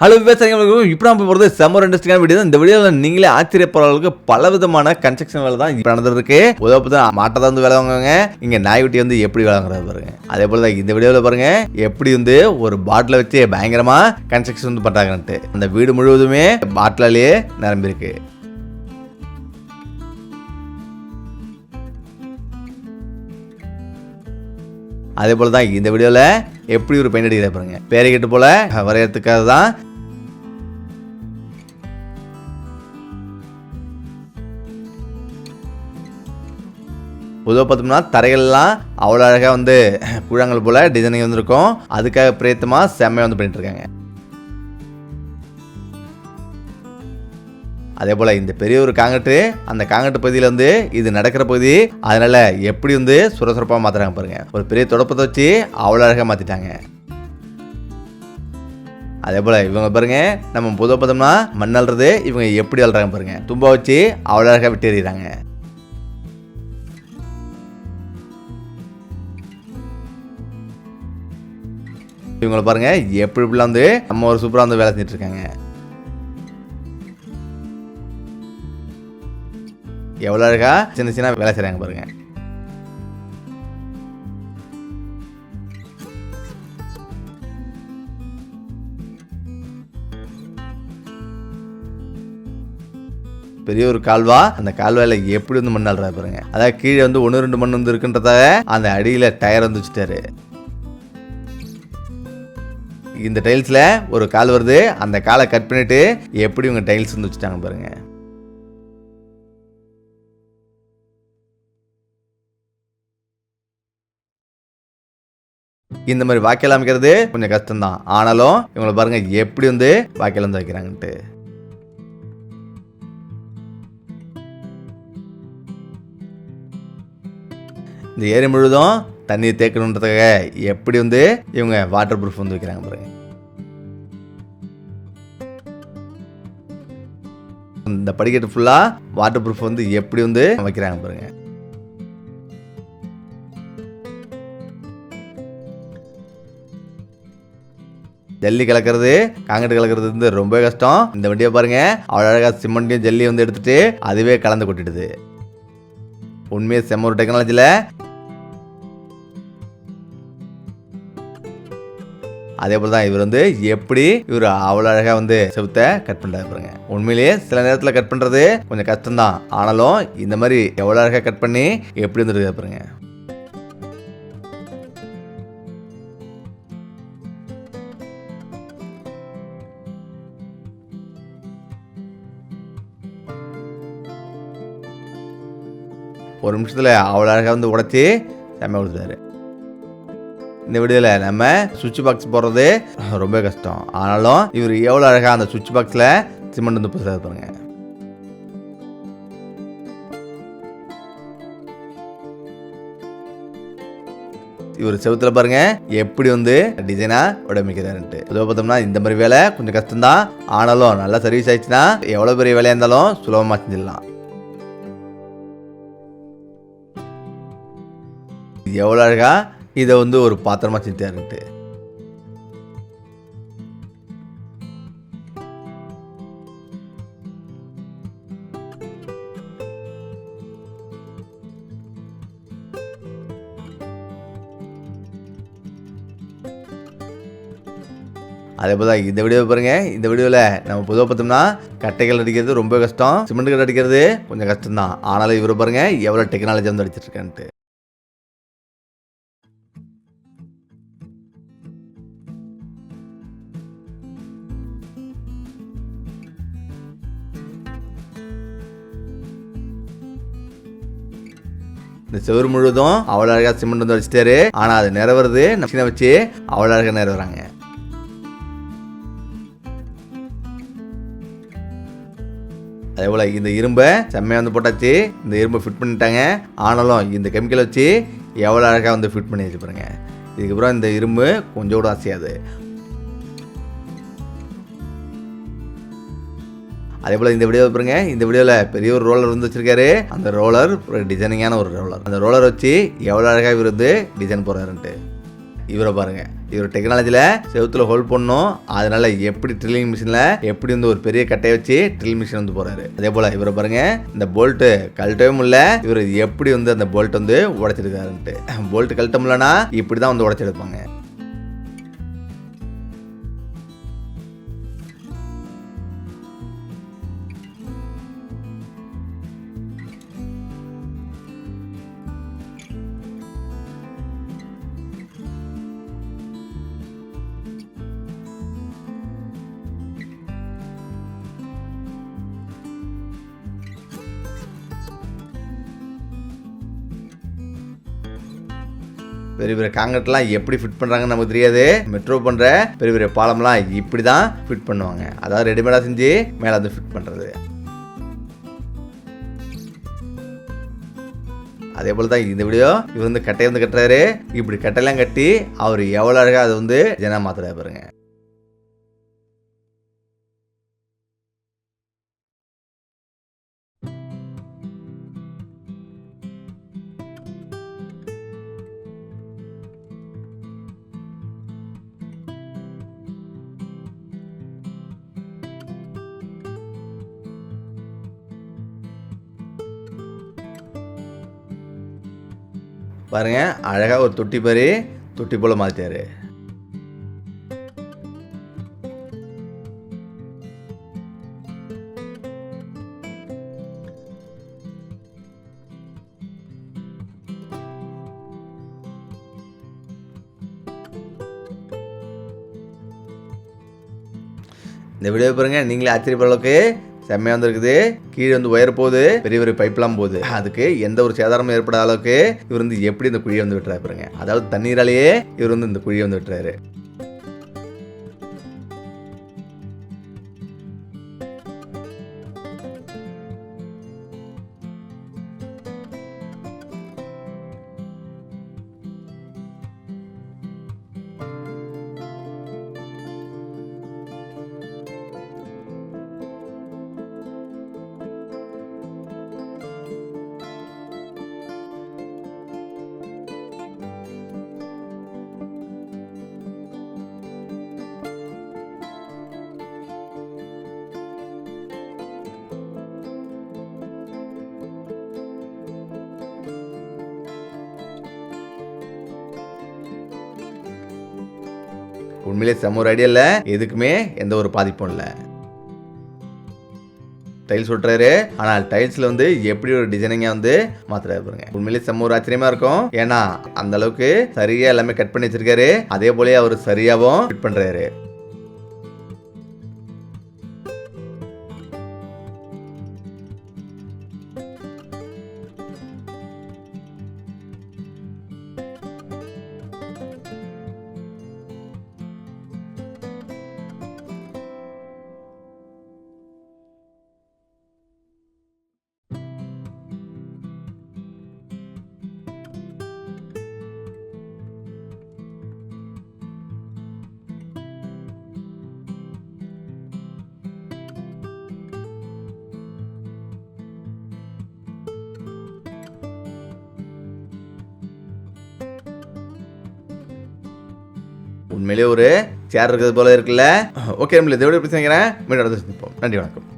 Hello விவசாயிகளுக்கும் இப்போ நம்ம போகிறது செம்ம இன்ட்ரெஸ்டிங்கான வீடியோ தான். இந்த வீடியோவில் நீங்களே ஆச்சரியப்படுற அளவுக்கு பல விதமான கன்ஸ்ட்ரக்ஷன் வேலை தான் இப்போ நடந்திருக்கு. உதவ தான் மாட்டை தான் வந்து வேலை வாங்குவாங்க. இங்கே நாய்க்குட்டி வந்து எப்படி வேலை வாங்குறது பாருங்க. அதே போல் தான் இந்த வீடியோவில் பாருங்க எப்படி வந்து ஒரு பாட்டிலை வச்சு பயங்கரமாக கன்ஸ்ட்ரக்ஷன் வந்து பண்ணுறாங்கன்ட்டு அந்த வீடு முழுவதுமே பாட்டிலாலேயே நிரம்பியிருக்கு. அதே போல தான் இந்த வீடியோவில் எப்படி ஒரு பெயிண்ட் அடிக்கிறத பாருங்க. பேரை கேட்டு போல வரையறதுக்காக தான் பொதுவாக பார்த்தோம்னா தரையெல்லாம் அவ்வளோ அழகாக வந்து கூழாங்கல் போல் டிசைனிங் வந்திருக்கும். அதுக்காக பிரேத்தமாக செம்மையாக வந்து பண்ணிட்டு இருக்காங்க அதே போல் இந்த பெரிய ஒரு காங்கட்டு அந்த காங்கட்டு பகுதியில் வந்து இது நடக்கிற பகுதி அதனால் எப்படி வந்து சுரசுரப்பாக மாற்றுறாங்க பாருங்கள் ஒரு பெரிய தொடப்பத்தை வச்சு அவ்வளோ அழகாக மாற்றிட்டாங்க அதே போல் இவங்க பாருங்க நம்ம பொதுவாக பார்த்தோம்னா மண் அள்ளுறது இவங்க எப்படி அள்ளுறாங்க பாருங்கள் தும்பா வச்சு அவ்வளோ அழகாக விட்டு எறிகிறாங்க. இவங்களை பாருங்க எப்படி இப்படிலாம் வந்து நம்ம ஒரு சூப்பராக வந்து வேலை செஞ்சுட்டு இருக்காங்க எவ்வளோ அழகா சின்ன சின்ன வேலை செய்கிறாங்க பாருங்க. பெரிய ஒரு கால்வா அந்த கால்வாயில எப்படி வந்து மண் பாருங்க. அதாவது கீழே வந்து ஒன்று ரெண்டு மண் வந்து இருக்குன்றதால அந்த அடியில் டயர் வந்து வச்சுட்டாரு. இந்த டைல்ஸில் ஒரு கால் வருது. அந்த காலை கட் பண்ணிட்டு எப்படி இவங்க டைல்ஸ் வந்து வச்சுட்டாங்க பாருங்க. இந்த மாதிரி வாக்கியல் அமைக்கிறது கொஞ்சம் கஷ்டம்தான். ஆனாலும் இவங்களை பாருங்க எப்படி வந்து வாக்கியல் வந்து வைக்கிறாங்கன்ட்டு. இந்த ஏரி முழுதும் தண்ணீர் தேக்கணுன்றதுக்காக எப்படி வந்து இவங்க வாட்டர் ப்ரூஃப் வந்து வைக்கிறாங்க பாருங்க. இந்த படிக்கட்டு ஃபுல்லாக வாட்டர் ப்ரூஃப் வந்து எப்படி வந்து வைக்கிறாங்க பாருங்க. ஜல்லி கலக்கிறது காங்கிரீட் கலக்கிறது வந்து ரொம்ப கஷ்டம். இந்த வண்டியை பாருங்க அவ்வளோ அழகாக சிமெண்ட்டையும் ஜல்லியும் வந்து எடுத்துட்டு அதுவே கலந்து கொட்டிடுது. உண்மையை செம்ம ஒரு டெக்னாலஜியில் அதே போல தான் இவர் வந்து எப்படி இவர் அவ்வளோ அழகாக வந்து செவுத்த கட் பண்ணுறாரு பாருங்க. உண்மையிலேயே சில நேரத்தில் கட் பண்ணுறது கொஞ்சம் கஷ்டம்தான். ஆனாலும் இந்த மாதிரி எவ்வளோ அழகாக கட் பண்ணி எப்படி இருந்துருக்கு பாருங்க. ஒரு நிமிஷத்தில் அவ்வளோ அழகாக வந்து உடச்சி செம்ம கொடுத்தாரு இந்த வீடியோவில் நம்ம சுவிட்ச் பாக்ஸ் போடுறது ரொம்ப கஷ்டம். ஆனாலும் இவர் எவ்வளோ அழகாக அந்த சுவிட்ச் பாக்ஸில் சிமெண்ட் வந்து புதுசாக பாருங்க. இவர் செவுத்துல பாருங்க எப்படி வந்து டிசைனா உடம்பிக்கிறாருன்ட்டு பொதுவாக பார்த்தோம்னா இந்த மாதிரி வேலை கொஞ்சம் கஷ்டம்தான். ஆனாலும் நல்லா சர்வீஸ் ஆயிடுச்சுன்னா எவ்வளோ பெரிய வேலையாக இருந்தாலும் சுலபமாக செஞ்சிடலாம். எவ்வளோ அழகாக இதை வந்து ஒரு பாத்திரமாக செஞ்சாருன்ட்டு அதே போல இந்த வீடியோ பாருங்க. இந்த வீடியோவில் நம்ம பொதுவாக பார்த்தோம்னா கட்டைகள் அடிக்கிறது ரொம்ப கஷ்டம் சிமெண்ட் கட்டை அடிக்கிறது கொஞ்சம் கஷ்டம் தான் ஆனாலும் இவர் பாருங்க எவ்வளோ டெக்னாலஜி வந்து அடிச்சிருக்கேன்ட்டு இந்த செவரு முழுவதும் அவ்வளோ அழகாக சிமெண்ட் வந்து வச்சுட்டாரு. ஆனால் அது நிறவுறது மிஷினை வச்சு அவ்வளோ அழகாக நிறவுறாங்க அதே போல் இந்த இரும்பை செம்மையாக வந்து போட்டாச்சு. இந்த இரும்பை ஃபிட் பண்ணிட்டாங்க. ஆனாலும் இந்த கெமிக்கல் வச்சு எவ்வளோ அழகாக வந்து ஃபிட் பண்ணி வச்சு இதுக்கப்புறம் இந்த இரும்பு கொஞ்சம் கூட அசையாது அதே போல் இந்த வீடியோ பாருங்க. இந்த வீடியோவில் பெரிய ஒரு ரோலர் வந்து வச்சிருக்காரு. அந்த ரோலர் ஒரு டிசைனிங்கான ஒரு ரோலர் அந்த ரோலர் வச்சு எவ்வளோ அழகாக இருந்து டிசைன் போடுறாருன்ட்டு இவரை பாருங்க. இவர் டெக்னாலஜியில் செவத்தில் ஹோல்ட் பண்ணும் அதனால எப்படி ட்ரில்லிங் மிஷினில் எப்படி வந்து ஒரு பெரிய கட்டையை வச்சு ட்ரில் மிஷின் வந்து போறாரு. அதே போல இவரை பாருங்க. இந்த போல்ட்டு கழட்டவே முடியல. இவர் எப்படி வந்து அந்த போல்ட் வந்து உடைச்சிருக்காருன்ட்டு. போல்ட் கழட்ட முடியலனா இப்படி தான் வந்து உடைச்செடுப்பாங்க பெரிய பெரிய காங்கிரட்லாம் எப்படி ஃபிட் பண்ணுறாங்கன்னு நமக்கு தெரியாது. மெட்ரோ பண்ணுற பெரிய பெரிய பாலம்லாம் இப்படி தான் ஃபிட் பண்ணுவாங்க. அதாவது ரெடிமேடாக செஞ்சு மேலே வந்து ஃபிட் பண்ணுறது அதே போல் தான் இந்த வீடியோ இவர் வந்து கட்டையை வந்து கட்டுறாரு. இப்படி கட்டையெல்லாம் கட்டி அவர் எவ்வளோ அழகாக அதை வந்து ஜனா மாத்துறாரு பாருங்க. பாருங்க அழகாக ஒரு தொட்டி பாரு. தொட்டி போல் மாற்றிட்டாரு இந்த வீடியோ பாருங்க நீங்களே ஆச்சரியப்படுற அளவுக்கு செம்மையாக வந்துருக்குது. கீழே வந்து உயர போகுது. பெரிய பெரிய பைப்லாம் போகுது. அதுக்கு எந்த ஒரு சேதாரமும் ஏற்படாத அளவுக்கு இவர் வந்து எப்படி இந்த குழியை வந்து விட்டுறாரு பாருங்க. அதாவது தண்ணீராலேயே இவர் வந்து இந்த குழியை வந்து விட்டுறாரு. உண்மையிலே செம்ம ஒரு ஐடியா இல்லை. எதுக்குமே எந்த ஒரு பாதிப்பும் இல்லை. டைல்ஸ் ஒட்டுறாரு. ஆனால் டைல்ஸ்ல வந்து எப்படி ஒரு டிசைனிங்கா வந்து மாத்துறாரு பாருங்க. உண்மையிலே செம்ம ஒரு ஆச்சரியமா இருக்கும். ஏன்னா அந்த அளவுக்கு சரியா எல்லாமே கட் பண்ணி வச்சிருக்காரு. அதே போல அவர் சரியாவும் ஃபிட் பண்றாரு. உண்மையிலேயே ஒரு சேர் இருக்கிறது போல இருக்குல்ல? ஓகே நம்மள இதோட எப்படி செய்கிறேன் மீண்டும் அடுத்து சந்திப்போம். நன்றி வணக்கம்.